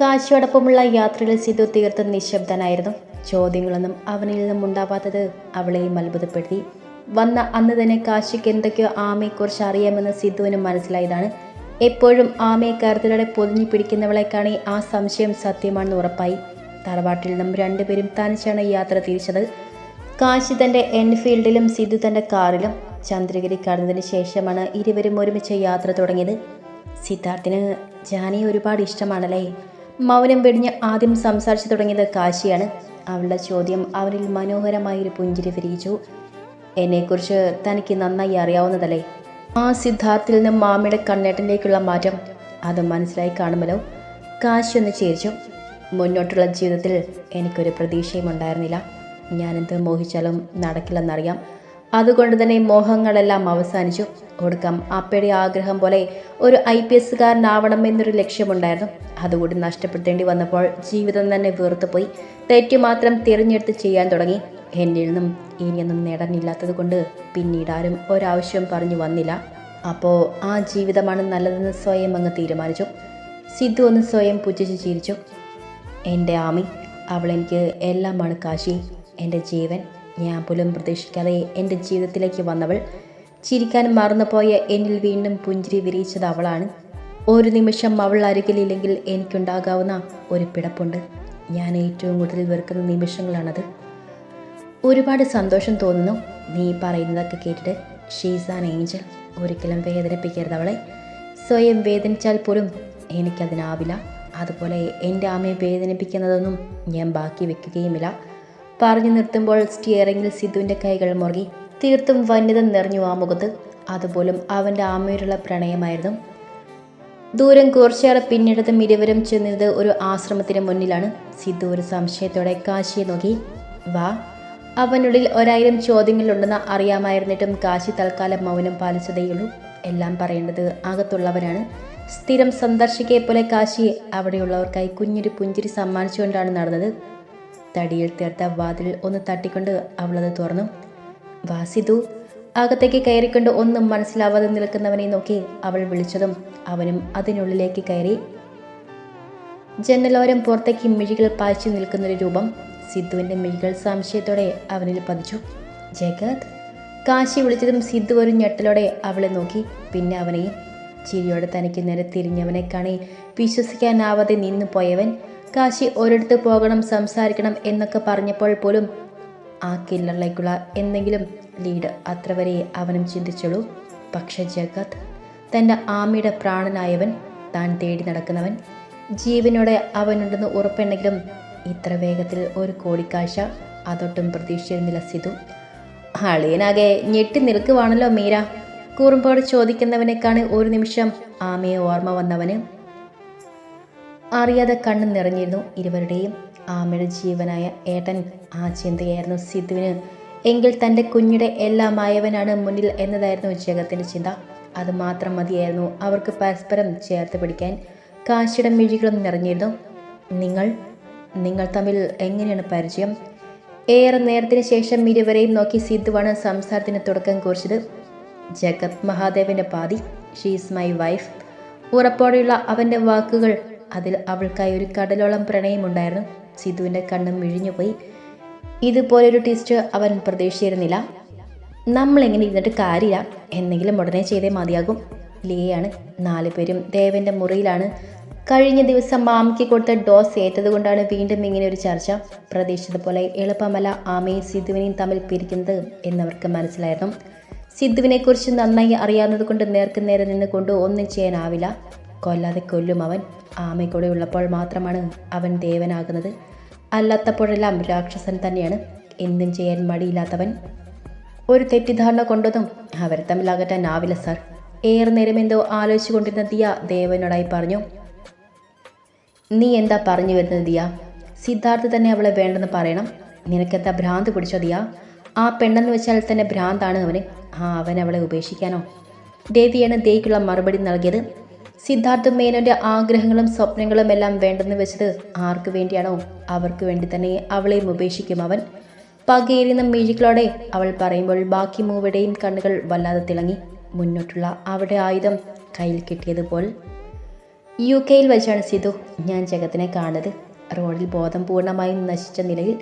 കാശിയോടൊപ്പമുള്ള യാത്രയിൽ സിധു തീർത്തും നിശബ്ദനായിരുന്നു. ചോദ്യങ്ങളൊന്നും അവനിൽ നിന്നും ഉണ്ടാവാത്തത് അവളെയും അത്ഭുതപ്പെടുത്തി. വന്ന അന്ന് തന്നെ കാശിക്ക് എന്തൊക്കെയോ ആമയെക്കുറിച്ച് അറിയാമെന്ന് സിധുവിന് മനസ്സിലായതാണ്. എപ്പോഴും ആമയെ കരുതലോടെ പൊതിഞ്ഞു പിടിക്കുന്നവളെ കാണി ആ സംശയം സത്യമാണെന്ന് ഉറപ്പായി. തറവാട്ടിൽ നിന്നും രണ്ടുപേരും തനിച്ചാണ് യാത്ര തിരിച്ചത്. കാശി തന്റെ എൻഫീൽഡിലും സിദ്ധു തന്റെ കാറിലും ചന്ദ്രഗിരി കടന്നതിന് ശേഷമാണ് ഇരുവരും ഒരുമിച്ച് യാത്ര തുടങ്ങിയത്. സിദ്ധാർത്ഥിന് ജാനിയെ ഒരുപാട് ഇഷ്ടമാണല്ലേ? മൗനം വെടിഞ്ഞ് ആദ്യം സംസാരിച്ചു തുടങ്ങിയത് കാശിയാണ്. അവളുടെ ചോദ്യം അവനിൽ മനോഹരമായൊരു പുഞ്ചിരി വിരിയിച്ചു. എന്നെക്കുറിച്ച് തനിക്ക് നന്നായി അറിയാവുന്നതല്ലേ? ആ സിദ്ധാർത്ഥിൽ നിന്നും മാമിയുടെ കണ്ണേട്ടനിലേക്കുള്ള മാറ്റം. അത് മനസ്സിലായി കാണുമല്ലോ. കാശി ഒന്ന് ചിരിച്ചു. മുന്നോട്ടുള്ള ജീവിതത്തിൽ എനിക്കൊരു പ്രതീക്ഷയും ഉണ്ടായിരുന്നില്ല ഞാനെന്ത് മോഹിച്ചാലും നടക്കില്ലെന്നറിയാം. അതുകൊണ്ട് തന്നെ മോഹങ്ങളെല്ലാം അവസാനിച്ചു. ഒടുക്കം അപ്പയുടെ ആഗ്രഹം പോലെ ഒരു ഐ പി എസ്സുകാരനാവണം എന്നൊരു ലക്ഷ്യമുണ്ടായിരുന്നു. അതുകൂടി നഷ്ടപ്പെടുത്തേണ്ടി വന്നപ്പോൾ ജീവിതം തന്നെ വെറുത്തുപോയി തെറ്റു മാത്രം തിരഞ്ഞെടുത്ത് ചെയ്യാൻ തുടങ്ങി. എന്നിൽ നിന്നും ഇനിയൊന്നും നേടാനില്ലാത്തത് കൊണ്ട് പിന്നീട് ആരും ഒരാവശ്യം പറഞ്ഞു വന്നില്ല. അപ്പോൾ ആ ജീവിതമാണ് നല്ലതെന്ന് സ്വയം അങ്ങ് തീരുമാനിച്ചു. സിദ്ധു ഒന്ന് സ്വയം പുച്ഛിച്ച് ചിരിച്ചു. എന്റെ ആമി അവളെനിക്ക് എല്ലാമാണ് കാശി. എന്റെ ജീവൻ ഞാൻ പോലും പ്രതീക്ഷിക്കാതെ എന്റെ ജീവിതത്തിലേക്ക് വന്നവൾ. ചിരിക്കാൻ മറന്നുപോയ എന്നിൽ വീണ്ടും പുഞ്ചിരി വിരിയിച്ചത് അവളാണ്. ഒരു നിമിഷം അവൾ അരികിലില്ലെങ്കിൽ എനിക്കുണ്ടാകാവുന്ന ഒരു പിടപ്പുണ്ട്. ഞാൻ ഏറ്റവും കൂടുതൽ വെറുക്കുന്ന നിമിഷങ്ങളാണത്. ഒരുപാട് സന്തോഷം തോന്നുന്നു നീ പറയുന്നതൊക്കെ കേട്ടിട്ട്. ഷീസ് ആൻ ഏഞ്ചൽ ഒരിക്കലും വേദനിപ്പിക്കരുത് അവളെ. സ്വയം വേദനിച്ചാൽ പോലും എനിക്കതിനാവില്ല. അതുപോലെ എന്റെ അമ്മയെ വേദനിപ്പിക്കുന്നതൊന്നും ഞാൻ ബാക്കി വെക്കുകയുമില്ല. പറഞ്ഞു നിർത്തുമ്പോൾ സ്റ്റിയറിങ്ങിൽ സിദ്ധുവിന്റെ കൈകൾ മുറുകി. തീർത്തും വന്യത നിറഞ്ഞു ആ മുഖത്ത്. അതുപോലും അവന്റെ അമ്മയോടുള്ള പ്രണയമായിരുന്നു. ദൂരം കുറച്ചേറെ പിന്നിടത്തും ഇരുവരും ചെന്നത് ഒരു ആശ്രമത്തിന് മുന്നിലാണ്. സിദ്ധു ഒരു സംശയത്തോടെ കാശിയെ നോക്കി. വാ. അവനുള്ളിൽ ഒരായിരം ചോദ്യങ്ങളുണ്ടെന്ന് അറിയാമായിരുന്നിട്ടും കാശി തൽക്കാലം മൗനം പാലിച്ചതേയുള്ളൂ. എല്ലാം പറയേണ്ടത് അകത്തുള്ളവരാണ്. സ്ഥിരം സന്ദർശിക്കെ പോലെ കാശി അവിടെയുള്ളവർക്കായി കുഞ്ഞൊരു പുഞ്ചിരി സമ്മാനിച്ചുകൊണ്ടാണ് നടന്നത്. തടിയിൽ തീർത്ത വാതിൽ ഒന്ന് തട്ടിക്കൊണ്ട് അവളത് തുറന്നു. വാസിതു അകത്തേക്ക് കയറിക്കൊണ്ട് ഒന്നും മനസ്സിലാവാതെ നിൽക്കുന്നവനെ നോക്കി അവൾ വിളിച്ചതും അവനും അതിനുള്ളിലേക്ക് കയറി. ജനലോരം പുറത്തേക്ക് മിഴികൾ പായിച്ചു നിൽക്കുന്നൊരു രൂപം സിദ്ധുവിന്റെ മിഴികൾ സംശയത്തോടെ അവനിൽ പതിച്ചു. ജഗത് കാശി വിളിച്ചതും സിദ്ധു ഒരു ഞെട്ടലോടെ അവളെ നോക്കി. പിന്നെ അവനെയും ചിരിയോടെ തനിക്ക് നേരെ തിരിഞ്ഞവനെ കാണി. വിശ്വസിക്കാനാവാതെ നിന്നു പോയവൻ കാശി ഒരിടത്ത് പോകണം സംസാരിക്കണം എന്നൊക്കെ പറഞ്ഞപ്പോൾ പോലും ആ കില്ലറിലേക്കുള്ള എന്തെങ്കിലും ലീഡ് അത്ര വരെ അവനും ചിന്തിച്ചുള്ളൂ. പക്ഷെ ജഗത് തന്റെ ആമയുടെ പ്രാണനായവൻ താൻ തേടി നടക്കുന്നവൻ ജീവനോടെ അവനുണ്ടെന്ന് ഉറപ്പുണ്ടെങ്കിലും ഇത്ര വേഗത്തിൽ ഒരു കോടിക്കാഴ്ച അതൊട്ടും പ്രതീക്ഷിച്ചിരുന്നില്ല സിധു. അളിയനാകെ ഞെട്ടി നിൽക്കുവാണല്ലോ മീര. കൂറുമ്പോട് ചോദിക്കുന്നവനേക്കാണ് ഒരു നിമിഷം ആമയെ ഓർമ്മ വന്നവന്. അറിയാതെ കണ്ണു നിറഞ്ഞിരുന്നു ഇരുവരുടെയും. ആമയുടെ ജീവനായ ഏട്ടൻ ആ ചിന്തയായിരുന്നു സിദ്ധുവിന്. എങ്കിൽ തന്റെ എല്ലാ മായവനാണ് മുന്നിൽ എന്നതായിരുന്നു ജഗത്തിന്റെ ചിന്ത. അത് മാത്രം മതിയായിരുന്നു അവർക്ക് പരസ്പരം ചേർത്ത് പിടിക്കാൻ. കാശിയുടെ മിഴികളും നിറഞ്ഞിരുന്നു. നിങ്ങൾ നിങ്ങൾ തമ്മിൽ എങ്ങനെയാണ് പരിചയം? ഏറെ നേരത്തിന് ശേഷം ഇരുവരെയും നോക്കി സിദ്ധുവാണ് സംസാരത്തിന് തുടക്കം കുറിച്ചത്. ജഗത് മഹാദേവിന്റെ പാതി. ഷീസ് മൈ വൈഫ് ഉറപ്പോടെയുള്ള അവന്റെ വാക്കുകൾ അതിൽ അവൾക്കായി ഒരു കടലോളം പ്രണയമുണ്ടായിരുന്നു. സിധുവിന്റെ കണ്ണും മിഴിഞ്ഞുപോയി. ഇതുപോലൊരു ട്വിസ്റ്റ് അവൻ പ്രതീക്ഷിച്ചിരുന്നില്ല. നമ്മളെങ്ങനെ ഇരുന്നിട്ട് കാര്യമില്ല? എന്തെങ്കിലും ഉടനെ ചെയ്തേ മതിയാകും. ലിയയാണ് നാല് പേരും ദേവന്റെ മുറിയിലാണ്. കഴിഞ്ഞ ദിവസം മാമിക്ക് കൊടുത്ത ഡോസ് ഏറ്റതുകൊണ്ടാണ് വീണ്ടും ഇങ്ങനെ ഒരു ചർച്ച. പ്രതീക്ഷിച്ചതുപോലെ എളുപ്പമല്ല ആമയും സിധുവിനെയും തമ്മിൽ പിരിക്കുന്നത് എന്നവർക്ക് മനസ്സിലായിരുന്നു. സിദ്ധുവിനെക്കുറിച്ച് നന്നായി അറിയാവുന്നത് കൊണ്ട് നേർക്ക് നേരെ നിന്നുകൊണ്ട് ഒന്നും ചെയ്യാനാവില്ല. കൊല്ലാതെ കൊല്ലും അവൻ. ആമയ്ക്കൂടെ കൂടെ ഉള്ളപ്പോൾ മാത്രമാണ് അവൻ ദേവനാകുന്നത്. അല്ലാത്തപ്പോഴെല്ലാം രാക്ഷസൻ തന്നെയാണ്. എന്തും ചെയ്യാൻ മടിയില്ലാത്തവൻ. ഒരു തെറ്റിദ്ധാരണ കൊണ്ടതും അവരെ തമ്മിൽ അകറ്റാനാവില്ല സാർ. ഏറെ നേരം എന്തോ ആലോചിച്ചു കൊണ്ടിരുന്ന ദിയ ദേവനോടായി പറഞ്ഞു നീ എന്താ പറഞ്ഞു വരുന്നത് ദിയ? സിദ്ധാർത്ഥ് തന്നെ അവളെ വേണ്ടെന്ന് പറയണം. നിനക്കെന്താ ഭ്രാന്ത് പിടിച്ചോ ദിയ? ആ പെണ്ണെന്ന് വെച്ചാൽ തന്നെ ഭ്രാന്താണ് അവന്. ആ അവൻ അവളെ ഉപേക്ഷിക്കാനോ? ദേവിയാണ് ദേയ്ക്കുള്ള മറുപടി നൽകിയത്. സിദ്ധാർത്ഥ് മേനോന്റെ ആഗ്രഹങ്ങളും സ്വപ്നങ്ങളും എല്ലാം വേണ്ടെന്ന് വെച്ചത് ആർക്കു വേണ്ടിയാണോ? അവർക്ക് വേണ്ടി തന്നെ അവളെയും ഉപേക്ഷിക്കും അവൻ. പകയേറിയുന്ന മിഴികളോടെ അവൾ പറയുമ്പോൾ ബാക്കി മൂവരുടെയും കണ്ണുകൾ വല്ലാതെ തിളങ്ങി. മുന്നോട്ടുള്ള അവിടെ ആയുധം കയ്യിൽ കിട്ടിയതുപോലെ. യു കെയിൽ വെച്ചാണ് സിധു ഞാൻ ജഗത്തിനെ കാണുന്നത്. റോഡിൽ ബോധം പൂർണമായും നശിച്ച നിലയിൽ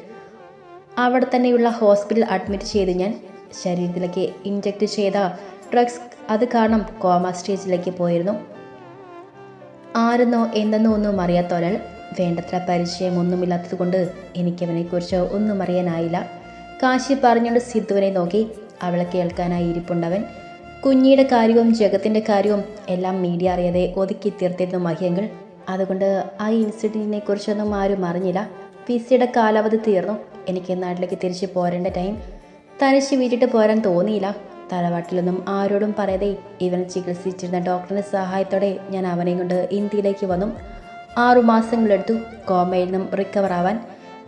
അവിടെ തന്നെയുള്ള ഹോസ്പിറ്റൽ അഡ്മിറ്റ് ചെയ്ത് ഞാൻ ശരീരത്തിലേക്ക് ഇൻജക്റ്റ് ചെയ്ത ഡ്രഗ്സ്. അത് കാരണം കോമ സ്റ്റേജിലേക്ക് പോയിരുന്നു. ആരെന്നോ എന്തെന്നോ ഒന്നും അറിയാത്ത ഒരാൾ വേണ്ടത്ര പരിചയമൊന്നുമില്ലാത്തത് കൊണ്ട് എനിക്കവനെക്കുറിച്ച് ഒന്നും അറിയാനായില്ല. കാശി പറഞ്ഞുകൊണ്ട് സിദ്ധുവിനെ നോക്കി അവളെ കേൾക്കാനായി ഇരിപ്പുണ്ടവൻ. കുഞ്ഞിയുടെ കാര്യവും ജഗത്തിന്റെ കാര്യവും എല്ലാം മീഡിയ അറിയാതെ ഒതുക്കി തീർത്തിരുന്നു മഹ്യങ്ങൾ അതുകൊണ്ട് ആ ഇൻസിഡന്റിനെ കുറിച്ചൊന്നും ആരും അറിഞ്ഞില്ല. വിസയുടെ കാലാവധി തീർന്നു. എനിക്ക് നാട്ടിലേക്ക് തിരിച്ച് പോരേണ്ട ടൈം തനിച്ച് വീട്ടിട്ട് പോരാൻ തോന്നിയില്ല. തറവാട്ടിലൊന്നും ആരോടും പറയാതെ ഇവൻ ചികിത്സിച്ചിരുന്ന ഡോക്ടറിന്റെ സഹായത്തോടെ ഞാൻ അവനെയും കൊണ്ട് ഇന്ത്യയിലേക്ക് വന്നു. ആറുമാസങ്ങളെടുത്തു കോമയിൽ നിന്നും റിക്കവർ ആവാൻ.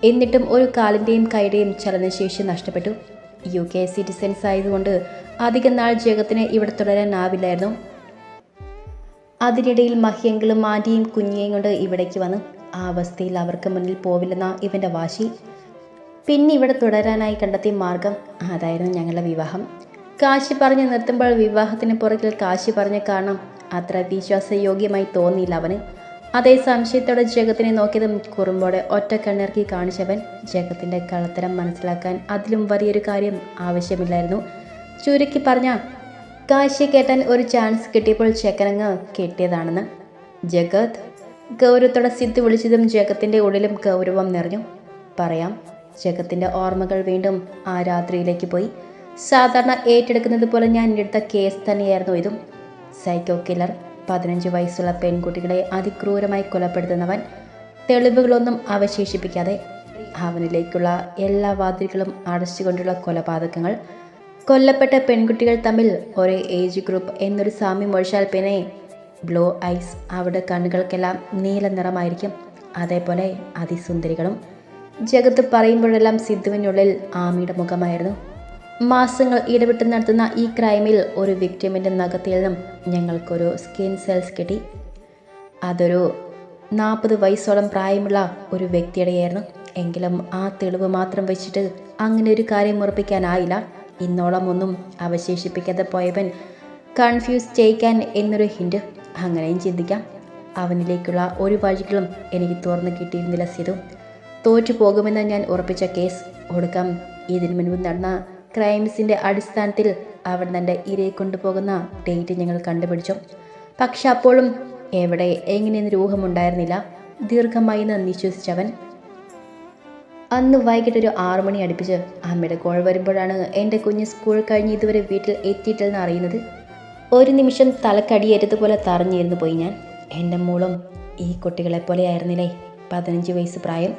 എന്നിട്ടും ഒരു കാലിന്റെയും കൈയുടെയും ചലനശേഷി നഷ്ടപ്പെട്ടു. യു കെ സിറ്റിസൻസ് ആയതുകൊണ്ട് അധികം നാൾ ജഗത്തിന് ഇവിടെ തുടരാനാവില്ലായിരുന്നു. അതിനിടയിൽ മഹ്യങ്ങളും ആന്റിയും കുഞ്ഞിയെയും കൊണ്ട് ഇവിടേക്ക് വന്നു. ആ അവസ്ഥയിൽ അവർക്ക് മുന്നിൽ പോവില്ലെന്ന ഇവന്റെ വാശി. പിന്നെ ഇവിടെ തുടരാനായി കണ്ടെത്തിയ മാർഗം അതായിരുന്നു ഞങ്ങളുടെ വിവാഹം. കാശി പറഞ്ഞ് നിർത്തുമ്പോൾ വിവാഹത്തിന് പുറകിൽ കാശി പറഞ്ഞ കാരണം അത്ര വിശ്വാസയോഗ്യമായി തോന്നിയില്ല അവന്. അതേ സംശയത്തോടെ ജഗത്തിനെ നോക്കിയതും കുറുമ്പോടെ ഒറ്റ കണ്ണിറക്കി കാണിച്ചവൻ ജഗത്തിന്റെ കള്ളത്തരം മനസ്സിലാക്കാൻ അതിലും വലിയൊരു കാര്യം ആവശ്യമില്ലായിരുന്നു. ചുരുക്കി പറഞ്ഞ കാശി കേട്ടാൻ ഒരു ചാൻസ് കിട്ടിയപ്പോൾ ചെക്കനങ്ങ് കെട്ടിയതാണെന്ന്. ജഗത് ഗൗരവത്തോടെ സിദ്ധു വിളിച്ചതും ജഗത്തിന്റെ ഉള്ളിലും ഗൗരവം നിറഞ്ഞു. പറയാം ജഗത്തിന്റെ ഓർമ്മകൾ വീണ്ടും ആ രാത്രിയിലേക്ക് പോയി. സാധാരണ ഏറ്റെടുക്കുന്നത് പോലെ ഞാൻ എടുത്ത കേസ് തന്നെയായിരുന്നു ഇതും. സൈക്കോ കില്ലർ പതിനഞ്ച് വയസ്സുള്ള പെൺകുട്ടികളെ അതിക്രൂരമായി കൊലപ്പെടുത്തുന്നവൻ തെളിവുകളൊന്നും അവശേഷിപ്പിക്കാതെ അവനിലേക്കുള്ള എല്ലാ വാതിലുകളും അടച്ചുകൊണ്ടുള്ള കൊലപാതകങ്ങൾ കൊല്ലപ്പെട്ട പെൺകുട്ടികൾ തമ്മിൽ ഒരേ ഏജ് ഗ്രൂപ്പ് എന്നൊരു സാമ്യം ഒഴിച്ചാൽ പിന്നെ ബ്ലൂ ഐസ് അവരുടെ കണ്ണുകൾക്കെല്ലാം നീല നിറമായിരിക്കും. അതേപോലെ അതിസുന്ദരികളും. ജഗത്ത് പറയുമ്പോഴെല്ലാം സിദ്ധുവിനുള്ളിൽ ആമിയുടെ മുഖമായിരുന്നു. മാസങ്ങൾ ഇടവിട്ട് നടത്തുന്ന ഈ ക്രൈമിൽ ഒരു വിക്ടിമിന്റെ നഖത്തിൽ നിന്നും ഞങ്ങൾക്കൊരു സ്കിൻ സെൽസ് കിട്ടി. അതൊരു നാൽപ്പത് വയസ്സോളം പ്രായമുള്ള ഒരു വ്യക്തിയുടെയായിരുന്നു. എങ്കിലും ആ തെളിവ് മാത്രം വെച്ചിട്ട് അങ്ങനെ ഒരു കാര്യം ഉറപ്പിക്കാനായില്ല. ഇന്നോളം ഒന്നും അവശേഷിപ്പിക്കാതെ പോയവൻ കൺഫ്യൂസ് ചെയ്യിക്കാൻ എന്നൊരു ഹിൻഡ് അങ്ങനെയും ചിന്തിക്കാം. അവനിലേക്കുള്ള ഒരു വഴികളും എനിക്ക് തുറന്നു കിട്ടിയിരുന്നില്ല സിതു തോറ്റു പോകുമെന്ന് ഞാൻ ഉറപ്പിച്ച കേസ് ഒടുക്കം ഇതിനു മുൻപ് നടന്ന ക്രൈംസിന്റെ അടിസ്ഥാനത്തിൽ അവർ തന്റെ ഇരയെ കൊണ്ടുപോകുന്ന ഡേറ്റ് ഞങ്ങൾ കണ്ടുപിടിച്ചു. പക്ഷെ അപ്പോഴും എവിടെ എങ്ങനെയെന്ന് രൂഹമുണ്ടായിരുന്നില്ല ദീർഘമായി നന്ദി വിശ്വസിച്ചവൻ അന്ന് വൈകിട്ട് ഒരു ആറു മണി അടുപ്പിച്ച് അമ്മയുടെ കോൾ വരുമ്പോഴാണ് എന്റെ കുഞ്ഞ് സ്കൂൾ കഴിഞ്ഞ് ഇതുവരെ വീട്ടിൽ എത്തിയിട്ടില്ലെന്ന് അറിയുന്നത്. ഒരു നിമിഷം തലക്കടിയേറ്റതുപോലെ തറഞ്ഞിരുന്നു പോയി ഞാൻ. എന്റെ മോളും ഈ കുട്ടികളെപ്പോലെയായിരുന്നില്ലേ പതിനഞ്ച് വയസ്സ് പ്രായം.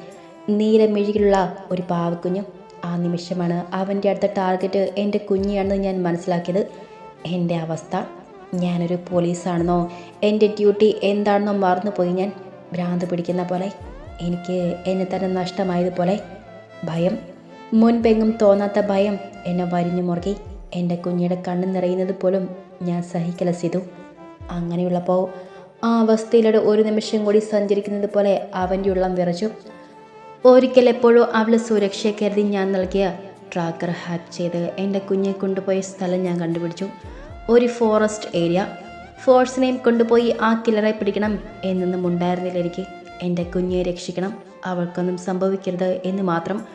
നീലമിഴികളുള്ള ഒരു പാവക്കുഞ്ഞു. ആ നിമിഷമാണ് അവന്റെ അടുത്ത ടാർഗറ്റ് എന്റെ കുഞ്ഞിയാണെന്ന് ഞാൻ മനസ്സിലാക്കിയത്. എന്റെ അവസ്ഥ ഞാനൊരു പോലീസാണെന്നോ എന്റെ ഡ്യൂട്ടി എന്താണെന്നോ മറന്നുപോയി ഞാൻ. ഭ്രാന്ത് പിടിക്കുന്ന പോലെ എനിക്ക് എന്നെ തന്നെ നഷ്ടമായതുപോലെ ഭയം മുൻപെങ്ങും തോന്നാത്ത ഭയം എന്നെ വരിഞ്ഞു മുറുകി. എന്റെ കുഞ്ഞിയുടെ കണ്ണ് നിറയുന്നത് പോലും ഞാൻ സഹിക്കല സഹിക്കലസിതു അങ്ങനെയുള്ളപ്പോൾ ആ അവസ്ഥയിലൂടെ ഒരു നിമിഷം കൂടി സഞ്ചരിക്കുന്നത് പോലെ അവന്റെ ഉള്ളം വിറച്ചു. ഒരിക്കൽ എപ്പോഴോ അവൾ സുരക്ഷയെ കരുതി ഞാൻ നൽകിയ ട്രാക്കർ ഹാക്ക് ചെയ്ത് എന്റെ കുഞ്ഞെ കൊണ്ടുപോയ സ്ഥലം ഞാൻ കണ്ടുപിടിച്ചു. ഒരു ഫോറസ്റ്റ് ഏരിയ ഫോഴ്സിനെയും കൊണ്ടുപോയി ആ കില്ലറെ പിടിക്കണം എന്നൊന്നും ഉണ്ടായിരുന്നില്ല എനിക്ക്. എന്റെ കുഞ്ഞെ രക്ഷിക്കണം. അവൾക്കൊന്നും സംഭവിക്കരുത് എന്ന് മാത്രം.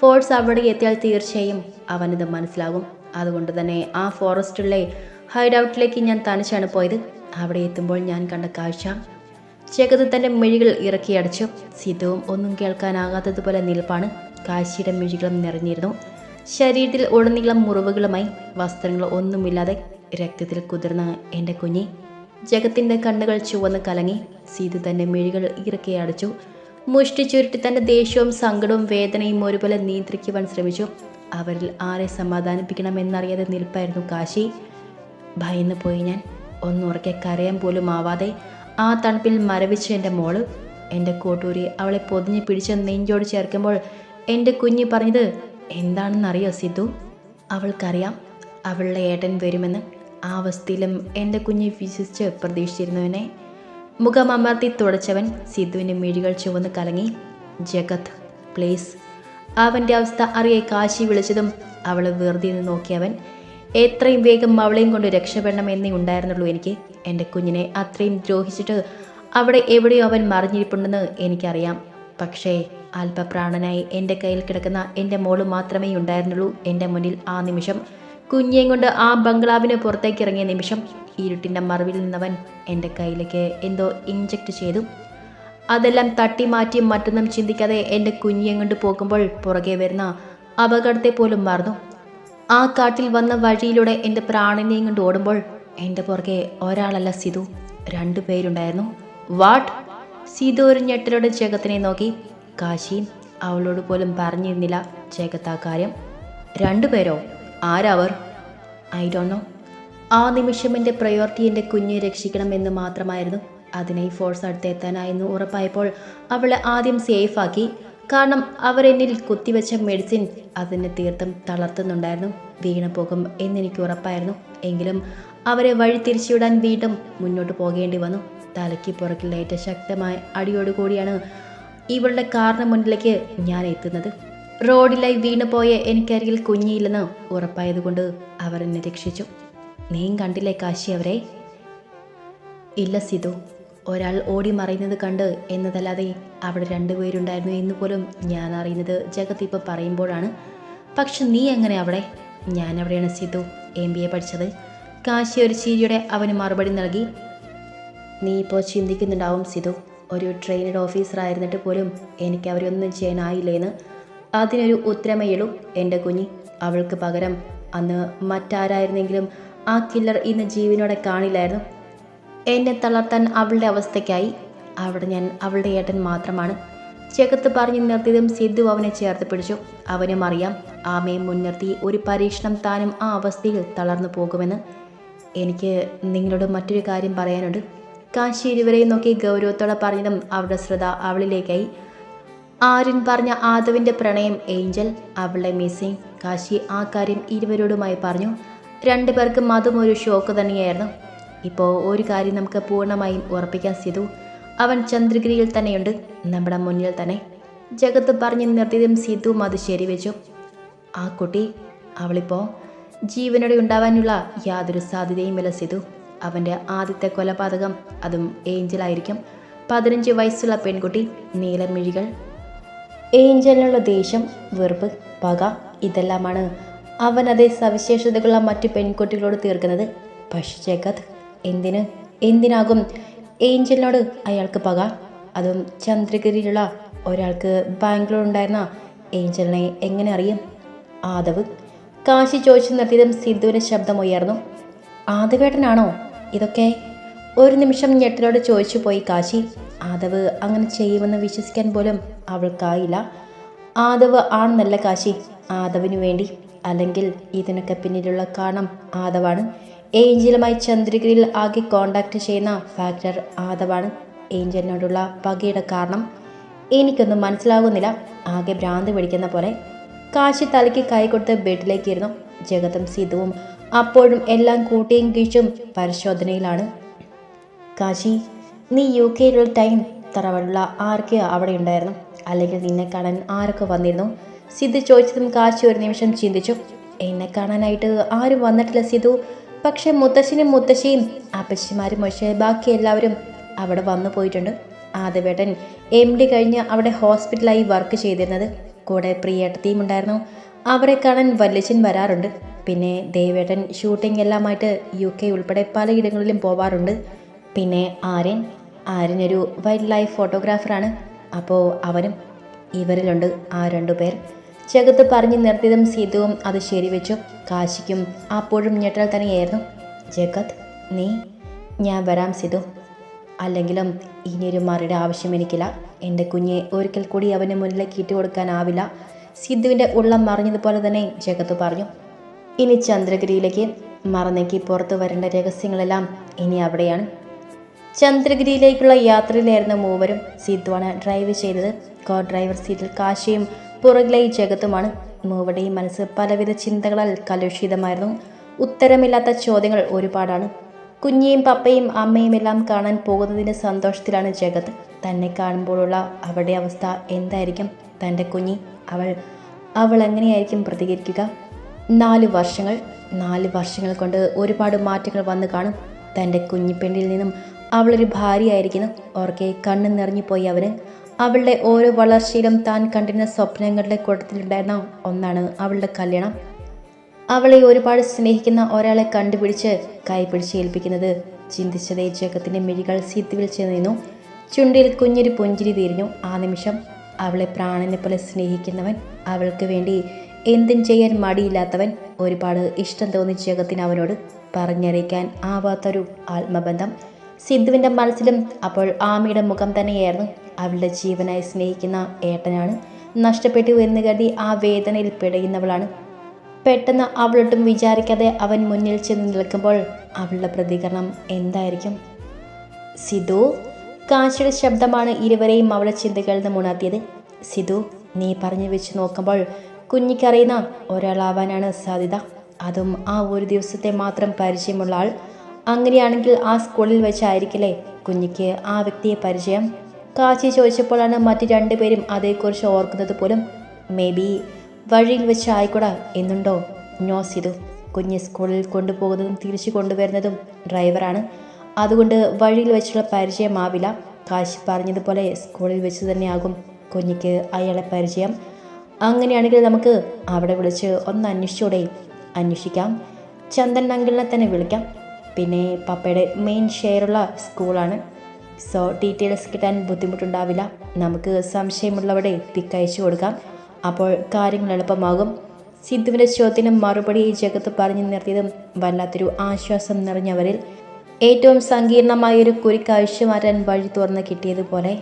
ഫോഴ്സ് അവിടെ എത്തിയാൽ തീർച്ചയായും അവനത് മനസ്സിലാകും. അതുകൊണ്ട് തന്നെ ആ ഫോറസ്റ്റിലെ ഹൈഡ് ഔട്ടിലേക്ക് ഞാൻ തനിച്ചാണ് പോയത്. അവിടെ എത്തുമ്പോൾ ഞാൻ കണ്ട കാഴ്ച ജഗത് തന്റെ മിഴികൾ ഇറക്കി അടച്ചു. സിദ്ധുവും ഒന്നും കേൾക്കാനാകാത്തതുപോലെ നിൽപ്പാണ്. കാശിയുടെ മിഴികളും നിറഞ്ഞിരുന്നു. ശരീരത്തിൽ ഉടനീളം മുറിവുകളുമായി വസ്ത്രങ്ങൾ ഒന്നുമില്ലാതെ രക്തത്തിൽ കുതിർന്ന എന്റെ കുഞ്ഞി. ജഗത്തിന്റെ കണ്ണുകൾ ചുവന്ന് കലങ്ങി സീതു തന്റെ മിഴികൾ ഇറക്കി അടച്ചു. മുഷ്ടി ചുരുട്ടി തന്റെ ദേഷ്യവും സങ്കടവും വേദനയും ഒരുപോലെ നിയന്ത്രിക്കുവാൻ ശ്രമിച്ചു. അവരിൽ ആരെ സമാധാനിപ്പിക്കണമെന്നറിയാതെ നിൽപ്പായിരുന്നു കാശി. ഭയന്ന് പോയി ഞാൻ. ഒന്നുറക്കെ കരയാൻ പോലും ആവാതെ ആ തണുപ്പിൽ മരവിച്ച എന്റെ മോൾ എന്റെ കോട്ടൂരി അവളെ പൊതിഞ്ഞ് പിടിച്ച് നെഞ്ചോട് ചേർക്കുമ്പോൾ എന്റെ കുഞ്ഞ് പറഞ്ഞത് എന്താണെന്നറിയോ സിദ്ധു? അവൾക്കറിയാം അവളുടെ ഏട്ടൻ വരുമെന്ന് ആ അവസ്ഥയിലും എന്റെ കുഞ്ഞ് വിശ്വസിച്ച് പ്രതീക്ഷിച്ചിരുന്നവനെ. മുഖം അമർത്തി തുടച്ചവൻ സിദ്ധുവിന്റെ മിഴികൾ ചുവന്ന് കലങ്ങി ജഗത് പ്ലീസ് അവന്റെ അവസ്ഥ അറിയെ കാശി വിളിച്ചതും അവളെ വെറുതെ നിന്ന് നോക്കിയവൻ എത്രയും വേഗം അവളെയും കൊണ്ട് രക്ഷപ്പെടണമെന്നേ ഉണ്ടായിരുന്നുള്ളൂ എനിക്ക്. എന്റെ കുഞ്ഞിനെ അത്രയും ദ്രോഹിച്ചിട്ട് അവിടെ എവിടെയോ അവൻ മറിഞ്ഞിരിപ്പുണ്ടെന്ന് എനിക്കറിയാം. പക്ഷേ അല്പപ്രാണനായി എന്റെ കയ്യിൽ കിടക്കുന്ന എന്റെ മോൾ മാത്രമേ ഉണ്ടായിരുന്നുള്ളൂ. എന്റെ മുന്നിൽ ആ നിമിഷം കുഞ്ഞിയും കൊണ്ട് ആ ബംഗ്ലാവിന് പുറത്തേക്ക് ഇറങ്ങിയ നിമിഷം ഇരുട്ടിന്റെ മറവിൽ നിന്നവൻ എന്റെ കയ്യിലേക്ക് എന്തോ ഇഞ്ചക്ട് ചെയ്തു. അതെല്ലാം തട്ടി മാറ്റി മറ്റൊന്നും ചിന്തിക്കാതെ എന്റെ കുഞ്ഞിയെ കൊണ്ട് പോകുമ്പോൾ പുറകെ വരുന്ന അപകടത്തെ പോലും മറന്നു. ആ കാട്ടിൽ വന്ന വഴിയിലൂടെ എന്റെ പ്രാണനെയും കൊണ്ട് ഓടുമ്പോൾ എന്റെ പുറകെ ഒരാളല്ല സിധു. രണ്ടു പേരുണ്ടായിരുന്നു. വാട്ട്? സിധു ഒരു ഞെട്ടലോടെ ജഗത്തിനെ നോക്കി. കാശിയും അവളോട് പോലും പറഞ്ഞിരുന്നില്ല ജഗത്ത് ആ കാര്യം. രണ്ടുപേരോ ആരവർ? I don't know. ആ നിമിഷം എന്റെ പ്രയോറിറ്റി എന്റെ കുഞ്ഞെ രക്ഷിക്കണം എന്ന് മാത്രമായിരുന്നു. അതിനെ ഫോഴ്സ് അടുത്തെത്താനായെന്ന് ഉറപ്പായപ്പോൾ അവളെ ആദ്യം സേഫാക്കി കാരണം അവരെന്നിൽ കുത്തിവെച്ച മെഡിസിൻ അതിനെ തീർത്തും തളർത്തുന്നുണ്ടായിരുന്നു. വീണു പോകും എന്നെനിക്ക് ഉറപ്പായിരുന്നു. എങ്കിലും അവരെ വഴി തിരിച്ചുവിടാൻ വീണ്ടും മുന്നോട്ട് പോകേണ്ടി വന്നു. തലയ്ക്ക് പുറകിലേറ്റ ശക്തമായ അടിയോടുകൂടിയാണ് ഇവളുടെ കാറിന് മുന്നിലേക്ക് ഞാൻ എത്തുന്നത്. റോഡിലായി വീണു പോയ എനിക്കരികിൽ കുഞ്ഞിയില്ലെന്ന് ഉറപ്പായതുകൊണ്ട് അവർ എന്നെ രക്ഷിച്ചു. നീയും കണ്ടില്ലേ കാശി അവരെ? ഇല്ല സിധു. ഒരാൾ ഓടി മറയുന്നത് കണ്ട് എന്നതല്ലാതെ അവിടെ രണ്ടുപേരുണ്ടായിരുന്നു എന്ന് പോലും ഞാൻ അറിയുന്നത് ജഗത്ത് ഇപ്പോൾ പറയുമ്പോഴാണ്. പക്ഷെ നീ എങ്ങനെ അവിടെ? ഞാൻ അവിടെയാണ് സിദ്ധു എം ബി എ പഠിച്ചത്. കാശി ഒരു ചിരിയുടെ അവന് മറുപടി നൽകി. നീ ഇപ്പോൾ ചിന്തിക്കുന്നുണ്ടാവും സിധു ഒരു ട്രെയിനഡ് ഓഫീസറായിരുന്നിട്ട് പോലും എനിക്ക് അവരൊന്നും ചെയ്യാനായില്ലേന്ന്. അതിനൊരു ഉത്തരമേയുള്ളൂ എന്റെ കുഞ്ഞി. അവൾക്ക് പകരം അന്ന് മറ്റാരായിരുന്നെങ്കിലും ആ കില്ലർ ഇന്ന് ജീവനോടെ കാണില്ലായിരുന്നു. എന്നെ തളർത്താൻ അവളുടെ അവസ്ഥയ്ക്കായി അവിടെ ഞാൻ അവളുടെ ഏട്ടൻ മാത്രമാണ്. ചെകത്ത് പറഞ്ഞു നിർത്തിയതും സിദ്ധു അവനെ ചേർത്ത് പിടിച്ചു. അവനും അറിയാം ആമയെ മുൻനിർത്തി ഒരു പരീക്ഷണം താനും ആ അവസ്ഥയിൽ തളർന്നു പോകുമെന്ന്. എനിക്ക് നിങ്ങളോട് മറ്റൊരു കാര്യം പറയാനുണ്ട്. കാശി ഇരുവരെയും നോക്കി ഗൗരവത്തോടെ പറഞ്ഞതും അവരുടെ ശ്രദ്ധ അവളിലേക്കായി. ആര്യൻ പറഞ്ഞ ആദവിന്റെ പ്രണയം ഏഞ്ചൽ അവളുടെ മിസ്സിങ് കാശി ആ കാര്യം ഇരുവരോടുമായി പറഞ്ഞു. രണ്ടുപേർക്കും അതും ഒരു ഷോക്ക് തന്നെയായിരുന്നു. ഇപ്പോൾ ഒരു കാര്യം നമുക്ക് പൂർണമായും ഉറപ്പിക്കാൻ സിധു അവൻ ചന്ദ്രഗിരിയിൽ തന്നെയുണ്ട്. നമ്മുടെ മുന്നിൽ തന്നെ ജഗത്ത് പറഞ്ഞു നിർത്തിയതും സിധുവും അത് ശരിവെച്ചു ആ കുട്ടി അവളിപ്പോൾ ജീവനോടെ ഉണ്ടാവാനുള്ള യാതൊരു സാധ്യതയുമില്ല സിധു അവന്റെ ആദ്യത്തെ കൊലപാതകം അതും ഏഞ്ചലായിരിക്കും പതിനഞ്ച് വയസ്സുള്ള പെൺകുട്ടി നീലമിഴികൾ ഏഞ്ചലിനുള്ള ദേഷ്യം വെറുപ്പ് പക ഇതെല്ലാമാണ് അവൻ അതേ സവിശേഷതകളുള്ള മറ്റു പെൺകുട്ടികളോട് തീർക്കുന്നത്. പക്ഷേ ജഗത് എന്തിന്? എന്തിനാകും? ഏഞ്ചലിനോട് അയാൾക്ക് പക. അതും ചന്ദ്രഗിരിയിലുള്ള ഒരാൾക്ക് ബാംഗ്ലൂർ ഉണ്ടായിരുന്ന ഏഞ്ചലിനെ എങ്ങനെ അറിയും? ആദവ്. കാശി ചോദിച്ചു നിർത്തിയതും ശബ്ദം ഉയർന്നു. ആദവേട്ടനാണോ ഇതൊക്കെ? ഒരു നിമിഷം ഞെട്ടലോട് ചോദിച്ചു പോയി കാശി. ആദവ് അങ്ങനെ ചെയ്യുമെന്ന് വിശ്വസിക്കാൻ പോലും അവൾക്കായില്ല. ആദവ് ആണെന്നല്ല കാശി. ആദവിനു വേണ്ടി അല്ലെങ്കിൽ ഇതിനൊക്കെ പിന്നിലുള്ള കാരണം ആദവാണ്. ഏഞ്ചലുമായി ചന്ദ്രഗിരിയിൽ ആകെ കോണ്ടാക്ട് ചെയ്യുന്ന ഫാക്ടർ ആദവാണ്. ഏഞ്ചലിനോടുള്ള പകയുടെ കാരണം എനിക്കൊന്നും മനസ്സിലാകുന്നില്ല ആകെ ഭ്രാന്ത് പിടിക്കുന്ന പോലെ കാശി തലയ്ക്ക് കൈ കൊടുത്ത് ബെഡിലേക്ക് ഇരുന്നു ജഗത്തും സിധുവും അപ്പോഴും എല്ലാം കൂട്ടിയും കീഴും പരിശോധനയിലാണ്. കാശി നീ യു കെയിലുള്ള ടൈം തറവുള്ള ആർക്ക് അവിടെ ഉണ്ടായിരുന്നു? അല്ലെങ്കിൽ നിന്നെ കാണാൻ ആരൊക്കെ വന്നിരുന്നു? സിദ്ധു ചോദിച്ചതും കാശി ഒരു നിമിഷം ചിന്തിച്ചു. എന്നെ കാണാനായിട്ട് ആരും വന്നിട്ടില്ല സിധു പക്ഷെ മുത്തശ്ശനും മുത്തശ്ശിയും അപ്പച്ചിമാരും പക്ഷേ ബാക്കി എല്ലാവരും അവിടെ വന്നു പോയിട്ടുണ്ട്. ആദ്യവേട്ടൻ എം ഡി കഴിഞ്ഞ് അവിടെ ഹോസ്പിറ്റലായി വർക്ക് ചെയ്തിരുന്നത്. കൂടെ പ്രിയേട്ടത്തിയും ഉണ്ടായിരുന്നു. അവരെ കാണാൻ വല്യച്ഛൻ വരാറുണ്ട്. പിന്നെ ദേവേട്ടൻ ഷൂട്ടിംഗ് എല്ലാമായിട്ട് യു കെ ഉൾപ്പെടെ പലയിടങ്ങളിലും പോവാറുണ്ട്. പിന്നെ ആര്യൻ ആര്യനൊരു വൈൽഡ് ലൈഫ് ഫോട്ടോഗ്രാഫറാണ് അപ്പോൾ അവനും ഇവരിലുണ്ട് ആ രണ്ടു പേർ ജഗത്ത് പറഞ്ഞു നിർത്തിയതും സീതുവും അത് ശരിവെച്ചു. കാശിക്കും. അപ്പോഴും ഞെട്ടൽ തന്നെയായിരുന്നു. ജഗത് നീ? ഞാൻ വരാം സിതു. അല്ലെങ്കിലും ഇനിയൊരു മറിയുടെ ആവശ്യം എനിക്കില്ല എന്റെ കുഞ്ഞെ ഒരിക്കൽ കൂടി അവന് മുന്നിലേക്ക് ഇട്ടുകൊടുക്കാനാവില്ല സിദ്ധുവിന്റെ ഉള്ളം മറിഞ്ഞതുപോലെ തന്നെ ജഗത്ത് പറഞ്ഞു. ഇനി ചന്ദ്രഗിരിയിലേക്ക് മറന്നേക്ക് പുറത്തു വരേണ്ട രഹസ്യങ്ങളെല്ലാം ഇനി അവിടെയാണ്. ചന്ദ്രഗിരിയിലേക്കുള്ള യാത്രയിലായിരുന്നു മൂവരും സിദ്ധുവാണ് ഡ്രൈവ് ചെയ്തത്. കോ ഡ്രൈവർ സീറ്റിൽ കാശിയും പുറകിലായി ജഗത്തുമാണ്. മൂവരുടെയും മനസ്സ് പലവിധ ചിന്തകളാൽ കലുഷിതമായിരുന്നു. ഉത്തരമില്ലാത്ത ചോദ്യങ്ങൾ ഒരുപാടാണ്. കുഞ്ഞിയും പപ്പയും അമ്മയും എല്ലാം കാണാൻ പോകുന്നതിന്റെ സന്തോഷത്തിലാണ് ജഗത് തന്നെ കാണുമ്പോഴുള്ള അവളുടെ അവസ്ഥ എന്തായിരിക്കും? തന്റെ കുഞ്ഞി അവൾ അവൾ എങ്ങനെയായിരിക്കും പ്രതികരിക്കുക? നാല് വർഷങ്ങൾ നാല് വർഷങ്ങൾ കൊണ്ട് ഒരുപാട് മാറ്റങ്ങൾ വന്നു കാണും. തന്റെ കുഞ്ഞിപ്പെണ്ണിൽ നിന്നും അവളൊരു ഭാര്യയായിരിക്കുന്നു. ഓർക്കെ കണ്ണു നിറഞ്ഞു പോയി അവന്. അവളുടെ ഓരോ വളർച്ചയിലും താൻ കണ്ടിരുന്ന സ്വപ്നങ്ങളുടെ കൂട്ടത്തിലുണ്ടായിരുന്ന ഒന്നാണ് അവളുടെ കല്യാണം. അവളെ ഒരുപാട് സ്നേഹിക്കുന്ന ഒരാളെ കണ്ടുപിടിച്ച് കൈപിടിച്ച് ഏൽപ്പിക്കുന്നത് ചിന്തിച്ചതേ ജഗത്തിന്റെ മിഴികൾ സിത്തുവിൽ ചെന്ന് നിന്നു. ചുണ്ടിൽ കുഞ്ഞൊരു പുഞ്ചിരി തിരിഞ്ഞു. ആ നിമിഷം അവളെ പ്രാണനെ പോലെ സ്നേഹിക്കുന്നവൻ അവൾക്ക് വേണ്ടി എന്തും ചെയ്യാൻ മടിയില്ലാത്തവൻ ഒരുപാട് ഇഷ്ടം തോന്നി ജഗത്തിന് അവനോട് പറഞ്ഞറിയിക്കാൻ ആവാത്തൊരു ആത്മബന്ധം. സിദ്ധുവിന്റെ മനസ്സിലും അപ്പോൾ ആമിയുടെ മുഖം തന്നെയായിരുന്നു. അവളുടെ ജീവനായി സ്നേഹിക്കുന്ന ഏട്ടനാണ്. നഷ്ടപ്പെട്ടു എന്ന് കരുതി ആ വേദനയിൽ പിടയുന്നവളാണ്. പെട്ടെന്ന് അവളൊട്ടും വിചാരിക്കാതെ അവൻ മുന്നിൽ ചെന്ന് നിൽക്കുമ്പോൾ അവളുടെ പ്രതികരണം എന്തായിരിക്കും? സിധു കാശിയുടെ ശബ്ദമാണ് ഇരുവരെയും അവളുടെ ചിന്തകളിൽ നിന്ന് ഉണർത്തിയത് സിധു നീ പറഞ്ഞു വെച്ച് നോക്കുമ്പോൾ കുഞ്ഞിക്കറിയുന്ന ഒരാളാവാനാണ് സാധ്യത. അതും ആ ഒരു ദിവസത്തെ മാത്രം പരിചയമുള്ള ആൾ അങ്ങനെയാണെങ്കിൽ ആ സ്കൂളിൽ വെച്ചായിരിക്കില്ലേ? കുഞ്ഞിക്ക് ആ വ്യക്തിയെ പരിചയം. കാശി ചോദിച്ചപ്പോഴാണ് മറ്റു രണ്ടുപേരും അതേക്കുറിച്ച് ഓർക്കുന്നത് പോലും. മേ ബി വഴിയിൽ വെച്ച് ആയിക്കൂടാ എന്നുണ്ടോ? നോ ഇതു കുഞ്ഞ് സ്കൂളിൽ കൊണ്ടുപോകുന്നതും തിരിച്ചു കൊണ്ടുവരുന്നതും ഡ്രൈവറാണ്. അതുകൊണ്ട് വഴിയിൽ വെച്ചുള്ള പരിചയമാവില്ല. കാശി പറഞ്ഞതുപോലെ സ്കൂളിൽ വെച്ച് തന്നെയാകും കുഞ്ഞിക്ക് അയാളെ പരിചയം. അങ്ങനെയാണെങ്കിൽ നമുക്ക് അവിടെ വിളിച്ച് ഒന്ന് അന്വേഷിച്ചൂടെ? അന്വേഷിക്കാം. ചന്ദൻ അങ്കിളിനെ തന്നെ വിളിക്കാം. പിന്നെ പപ്പയുടെ മെയിൻ ഷെയറുള്ള സ്കൂളാണ് സോ ഡീറ്റെയിൽസ് കിട്ടാൻ ബുദ്ധിമുട്ടുണ്ടാവില്ല. നമുക്ക് സംശയമുള്ളവരെ അയച്ചു കൊടുക്കാം. അപ്പോൾ കാര്യങ്ങൾ എളുപ്പമാകും. സിദ്ധുവിന്റെ ചോദ്യത്തിന് മറുപടി ഈ ജഗത്ത് പറഞ്ഞു നിർത്തിയതും വല്ലാത്തൊരു ആശ്വാസം നിറഞ്ഞവരിൽ ഏറ്റവും സങ്കീർണമായൊരു കുരുക്കാഴ്ച മാറ്റാൻ വഴി തുറന്ന് കിട്ടിയതുപോലെ